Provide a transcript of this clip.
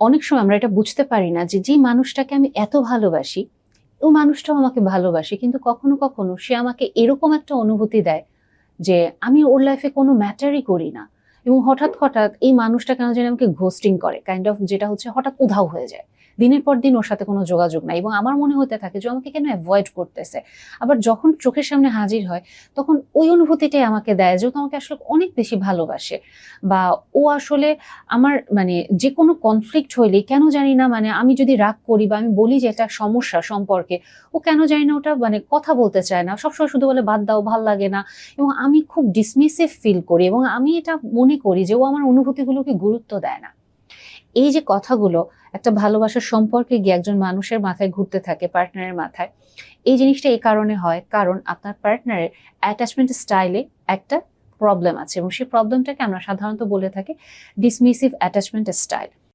অনেক সময় আমরা এটা বুঝতে পারি না যে যে মানুষটাকে আমি এত ভালোবাসি, ও মানুষটাও আমাকে ভালোবাসে, কিন্তু কখনো কখনো সে আমাকে এরকম একটা অনুভূতি দেয় যে আমি ওর লাইফে কোনো ম্যাটারই করি না। এবং হঠাৎ হঠাৎ এই মানুষটা কেন যেন আমাকে ঘোস্টিং করে কাইন্ড অফ যেটা হচ্ছে হঠাৎ উধাও হয়ে যায়। দিনের পর দিন ওর সাথে কোনো যোগাযোগ নাই এবং আমার মনে হতে থাকে যে আমাকে কেন অ্যাভয়েড করতেছে। আবার যখন চোখের সামনে হাজির হয়, তখন ওই অনুভূতিটাই আমাকে দেয় যে ও আমাকে আসলে অনেক বেশি ভালোবাসে বা ও আসলে আমার মানে যে কোনো কনফ্লিক্ট হইলেই কেন জানি না মানে আমি যদি রাগ করি বা আমি বলি যে এটা সমস্যা সম্পর্কে, ও কেন জানি না ওটা মানে কথা বলতে চায় না। সবসময় শুধু বলে, বাদ দাও, ভালো লাগে না। এবং আমি খুব ডিসমিসিভ ফিল করি এবং আমি এটা মনে করি যে ও আমার অনুভূতিগুলোকে গুরুত্ব দেয় না। এই যে কথাগুলো, একটা ভালোবাসার সম্পর্কে গিয়ে একজন মানুষের মাথায় ঘুরতে থাকে পার্টনারের মাথায়, এই জিনিসটা এই কারণে হয় কারণ আপনার পার্টনারের অ্যাটাচমেন্ট স্টাইলে একটা প্রবলেম আছে এবং সেই প্রবলেমটাকে আমরা সাধারণত বলে থাকি ডিসমিসিভ অ্যাটাচমেন্ট স্টাইল